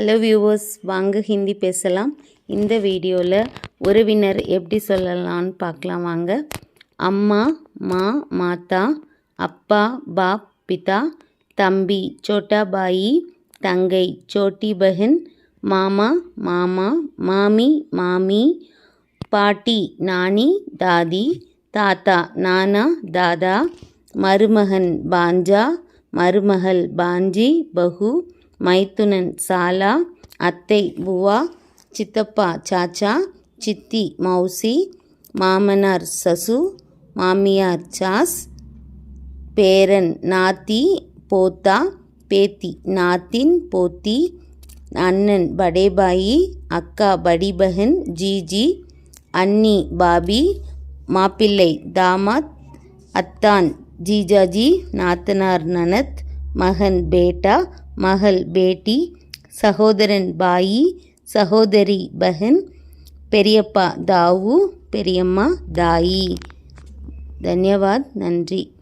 Hello viewers வாங்க ஹிந்தி பேசலாம். இந்த வீடியோவில் உறவினர் எப்படி சொல்லலாம்னு பார்க்கலாம் வாங்க. அம்மா மா மாதா அப்பா பாப் பிதா தம்பி சோட்டா பாயி தங்கை சோட்டி பஹன் மாமா மாமா மாமி மாமி பாட்டி நானி தாதி தாத்தா நானா தாதா மருமகன் பாஞ்சா மருமகள் பாஞ்சி பகு மைத்துனன் சாலா அத்தை புவா சித்தப்பா சாச்சா சித்தி மௌசி மாமனார் சசு மாமியார் சாஸ் பேரன் நாத்தி போத்தா பேத்தி நாத்தின் போத்தி அண்ணன் படேபாயி அக்கா படிபகன் ஜிஜி அன்னி பாபி மாப்பிள்ளை தாமாத் அத்தான் ஜீஜாஜி நாத்தனார் நனத் மகன் பேட்டா மகள் பேட்டி சகோதரன் பாயி சகோதரி பஹன் பெரியப்பா தாவு பெரியம்மா தாயி. தன்யவாத் நன்றி.